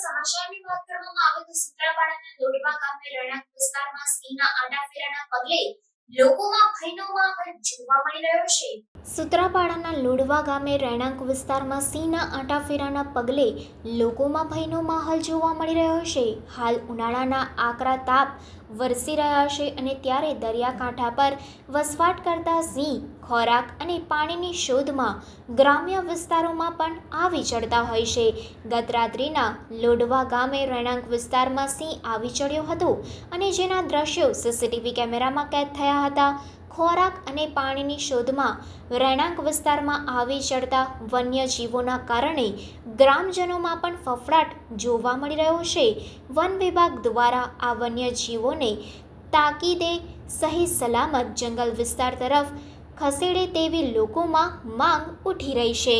સમાચારની વાત કરવામાં આવે તો સુત્રાપાડાના દોડવા ગામે રહેણાંક વિસ્તારમાં સિંહના પગલે લોકોમાં ભયનો માહોલ જોવા મળી રહ્યો છે. સૂત્રાપાડાના લોડવા ગામે રહેણાંક વિસ્તારમાં સિંહના આંટાફેરાના પગલે લોકોમાં ભયનો માહોલ જોવા મળી રહ્યો છે. હાલ ઉનાળાના આકરા તાપ વરસી રહ્યા છે અને ત્યારે દરિયાકાંઠા પર વસવાટ કરતા સિંહ, ખોરાક અને પાણીની શોધમાં ગ્રામ્ય વિસ્તારોમાં પણ આવી ચડતા હોય છે. ગત રાત્રિના લોડવા ગામે રહેણાંક વિસ્તારમાં સિંહ આવી ચડ્યો હતો અને જેના દ્રશ્યો સીસીટીવી કેમેરામાં કેદ થયા હતા. ખોરાક અને પાણીની શોધમાં રહેણાંક વિસ્તારમાં આવી ચડતા વન્યજીવોના કારણે ગ્રામજનોમાં પણ ફફડાટ જોવા મળી રહ્યો છે. વન વિભાગ દ્વારા આ વન્યજીવોને તાકીદે સહી સલામત જંગલ વિસ્તાર તરફ ખસેડે તેવી લોકોમાં માંગ ઉઠી રહી છે.